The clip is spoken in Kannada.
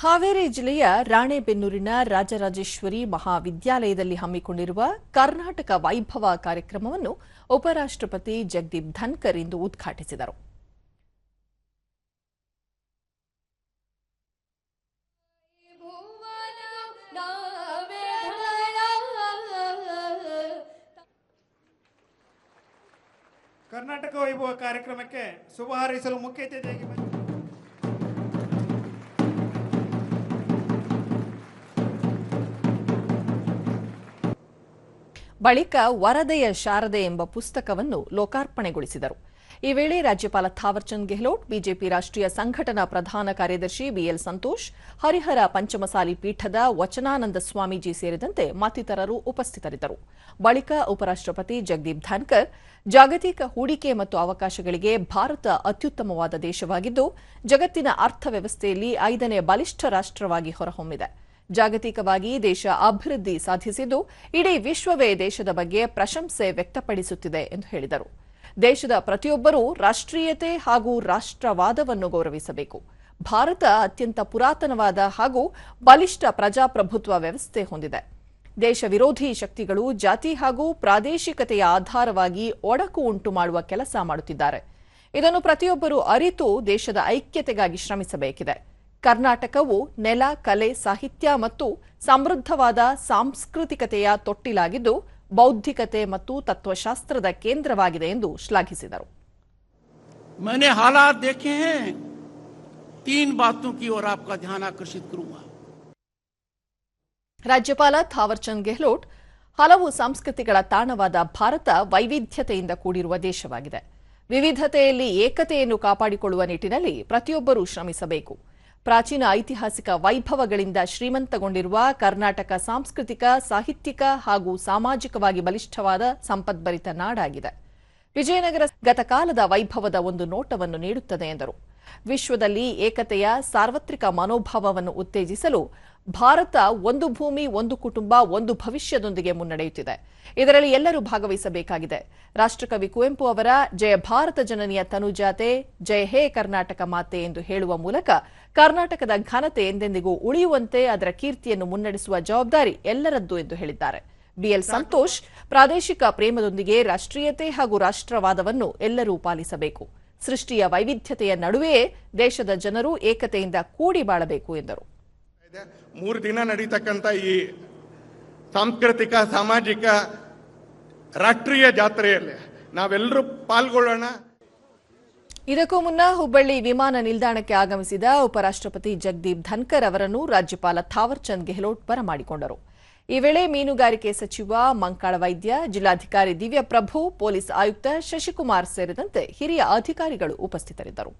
ಹಾವೇರಿ ಜಿಲ್ಲೆಯ ರಾಣೆಬೆನ್ನೂರಿನ ರಾಜರಾಜೇಶ್ವರಿ ಮಹಾವಿದ್ಯಾಲಯದಲ್ಲಿ ಹಮ್ಮಿಕೊಂಡಿರುವ ಕರ್ನಾಟಕ ವೈಭವ ಕಾರ್ಯಕ್ರಮವನ್ನು ಉಪರಾಷ್ಟ್ರಪತಿ ಜಗದೀಪ್ ಧನ್ಕರ್ ಇಂದು ಉದ್ಘಾಟಿಸಿದರು. ಕರ್ನಾಟಕ ವೈಭವ ಕಾರ್ಯಕ್ರಮಕ್ಕೆ ಶುಭ ಹಾರೈಸಲು ಮುಖ್ಯ ಅತಿಥಿಯಾಗಿ ಬಳಿಕ ವರದೆಯ ಶಾರದೆ ಎಂಬ ಪುಸ್ತಕವನ್ನು ಲೋಕಾರ್ಪಣೆಗೊಳಿಸಿದರು. ಈ ವೇಳೆ ರಾಜ್ಯಪಾಲ ಥಾವರ್ಚಂದ್ ಗೆಹ್ಲೋಟ್, ಬಿಜೆಪಿ ರಾಷ್ಟ್ರೀಯ ಸಂಘಟನಾ ಪ್ರಧಾನ ಕಾರ್ಯದರ್ಶಿ ಬಿಎಲ್ ಸಂತೋಷ್, ಹರಿಹರ ಪಂಚಮಸಾಲಿ ಪೀಠದ ವಚನಾನಂದ ಸ್ವಾಮೀಜಿ ಸೇರಿದಂತೆ ಮತ್ತಿತರರು ಉಪಸ್ಥಿತರಿದ್ದರು. ಬಳಿಕ ಉಪರಾಷ್ಟ್ರಪತಿ ಜಗದೀಪ್ ಧಾನ್ಕರ್, ಜಾಗತಿಕ ಹೂಡಿಕೆ ಮತ್ತು ಅವಕಾಶಗಳಿಗೆ ಭಾರತ ಅತ್ಯುತ್ತಮವಾದ ದೇಶವಾಗಿದ್ದು, ಜಗತ್ತಿನ ಅರ್ಥವ್ಯವಸ್ಥೆಯಲ್ಲಿ ಐದನೇ ಬಲಿಷ್ಠ ರಾಷ್ಟ್ರವಾಗಿ ಹೊರಹೊಮ್ಮಿದೆ. ಜಾಗತಿಕವಾಗಿ ದೇಶ ಅಭಿವೃದ್ಧಿ ಸಾಧಿಸಿದ್ದು, ಇಡೀ ವಿಶ್ವವೇ ದೇಶದ ಬಗ್ಗೆ ಪ್ರಶಂಸೆ ವ್ಯಕ್ತಪಡಿಸುತ್ತಿದೆ ಎಂದು ಹೇಳಿದರು. ದೇಶದ ಪ್ರತಿಯೊಬ್ಬರೂ ರಾಷ್ಟ್ರೀಯತೆ ಹಾಗೂ ರಾಷ್ಟ್ರವಾದವನ್ನು ಗೌರವಿಸಬೇಕು. ಭಾರತ ಅತ್ಯಂತ ಪುರಾತನವಾದ ಹಾಗೂ ಬಲಿಷ್ಠ ಪ್ರಜಾಪ್ರಭುತ್ವ ವ್ಯವಸ್ಥೆ ಹೊಂದಿದೆ. ದೇಶ ವಿರೋಧಿ ಶಕ್ತಿಗಳು ಜಾತಿ ಹಾಗೂ ಪ್ರಾದೇಶಿಕತೆಯ ಆಧಾರವಾಗಿ ಒಡಕು ಉಂಟು ಮಾಡುವ ಕೆಲಸ ಮಾಡುತ್ತಿದ್ದಾರೆ. ಇದನ್ನು ಪ್ರತಿಯೊಬ್ಬರೂ ಅರಿತು ದೇಶದ ಐಕ್ಯತೆಗಾಗಿ ಶ್ರಮಿಸಬೇಕಿದೆ. ಕರ್ನಾಟಕವು ನೆಲ ಕಲೆ ಸಾಹಿತ್ಯ ಮತ್ತು ಸಮೃದ್ಧವಾದ ಸಾಂಸ್ಕೃತಿಕತೆಯ ತೊಟ್ಟಿಲಾಗಿದ್ದು ಬೌದ್ಧಿಕತೆ ಮತ್ತು ತತ್ವಶಾಸ್ತ್ರದ ಕೇಂದ್ರವಾಗಿದೆ ಎಂದು ಶ್ಲಾಘಿಸಿದರು मैंने हालात देखे हैं तीन बातों की ओर आपका ध्यान आकर्षित करूंगा ರಾಜ್ಯಪಾಲ ಥಾವರ್ಚಂದ್ ಗೆಹ್ಲೋಟ್ ಹಲವು ಸಂಸ್ಕೃತಿಗಳ ತಾಣವಾದ ಭಾರತ ವೈವಿಧ್ಯತೆಯಿಂದ ಕೂಡಿರುವ ದೇಶವಾಗಿದೆ ವಿವಿಧತೆಯಲ್ಲಿ ಏಕತೆಯನ್ನು ಕಾಪಾಡಿಕೊಳ್ಳುವ ನಿಟ್ಟಿನಲ್ಲಿ ಪ್ರತಿಯೊಬ್ಬರೂ ಶ್ರಮಿಸಬೇಕು ಪ್ರಾಚೀನ ಐತಿಹಾಸಿಕ ವೈಭವಗಳಿಂದ ಶ್ರೀಮಂತಗೊಂಡಿರುವ ಕರ್ನಾಟಕ ಸಾಂಸ್ಕೃತಿಕ, ಸಾಹಿತ್ಯಿಕ ಹಾಗೂ ಸಾಮಾಜಿಕವಾಗಿ ಬಲಿಷ್ಠವಾದ ಸಂಪದ್ಭರಿತ ನಾಡಾಗಿದೆ. ವಿಜಯನಗರ ಗತಕಾಲದ ವೈಭವದ ಒಂದು ನೋಟವನ್ನು ನೀಡುತ್ತದೆ ಎಂದರು. ವಿಶ್ವದಲ್ಲಿ ಏಕತೆಯ ಸಾರ್ವತ್ರಿಕ ಮನೋಭಾವವನ್ನು ಉತ್ತೇಜಿಸಲು ಭಾರತ ಒಂದು ಭೂಮಿ, ಒಂದು ಕುಟುಂಬ, ಒಂದು ಭವಿಷ್ಯದೊಂದಿಗೆ ಮುನ್ನಡೆಯುತ್ತಿದೆ. ಇದರಲ್ಲಿ ಎಲ್ಲರೂ ಭಾಗವಹಿಸಬೇಕಾಗಿದೆ. ರಾಷ್ಟ್ರಕವಿ ಕುವೆಂಪು ಅವರ ಜಯ ಭಾರತ ಜನನಿಯ ತನುಜಾತೆ, ಜಯ ಹೇ ಕರ್ನಾಟಕ ಮಾತೆ ಎಂದು ಹೇಳುವ ಮೂಲಕ ಕರ್ನಾಟಕದ ಘನತೆ ಎಂದೆಂದಿಗೂ ಉಳಿಯುವಂತೆ ಅದರ ಕೀರ್ತಿಯನ್ನು ಮುನ್ನಡೆಸುವ ಜವಾಬ್ದಾರಿ ಎಲ್ಲರದ್ದು ಎಂದು ಹೇಳಿದ್ದಾರೆ. ಬಿಎಲ್ ಸಂತೋಷ್ ಪ್ರಾದೇಶಿಕ ಪ್ರೇಮದೊಂದಿಗೆ ರಾಷ್ಟ್ರೀಯತೆ ಹಾಗೂ ರಾಷ್ಟ್ರವಾದವನ್ನು ಎಲ್ಲರೂ ಪಾಲಿಸಬೇಕು. ಸೃಷ್ಟಿಯ ವೈವಿಧ್ಯತೆಯ ನಡುವೆಯೇ ದೇಶದ ಜನರು ಏಕತೆಯಿಂದ ಕೂಡಿ ಬಾಳಬೇಕು ಎಂದರು. ಮೂರು ದಿನ ನಡೀತಕ್ಕಂಥ ಈ ಸಾಂಸ್ಕೃತಿಕ ಸಾಮಾಜಿಕ ರಾಷ್ಟ್ರೀಯ ಜಾತ್ರೆಯಲ್ಲಿ ನಾವೆಲ್ಲರೂ ಪಾಲ್ಗೊಳ್ಳೋಣ. ಇದಕ್ಕೂ ಮುನ್ನ ಹುಬ್ಬಳ್ಳಿ ವಿಮಾನ ನಿಲ್ದಾಣಕ್ಕೆ ಆಗಮಿಸಿದ ಉಪರಾಷ್ಟ್ರಪತಿ ಜಗದೀಪ್ ಧನ್ಕರ್ ಅವರನ್ನು ರಾಜ್ಯಪಾಲ ಥಾವರ್ಚಂದ್ ಗೆಹ್ಲೋಟ್ ಬರಮಾಡಿಕೊಂಡರು ಈ ವೇಳೆ ಮೀನುಗಾರಿಕೆ ಸಚಿವ, ಮಂಕಾಳ ವೈದ್ಯ, ಜಿಲ್ಲಾಧಿಕಾರಿ ದಿವ್ಯಪ್ರಭು, ಪೊಲೀಸ್ ಆಯುಕ್ತ ಶಶಿಕುಮಾರ್ ಸೇರಿದಂತೆ ಹಿರಿಯ ಅಧಿಕಾರಿಗಳು ಉಪಸ್ಥಿತರಿದ್ದರು.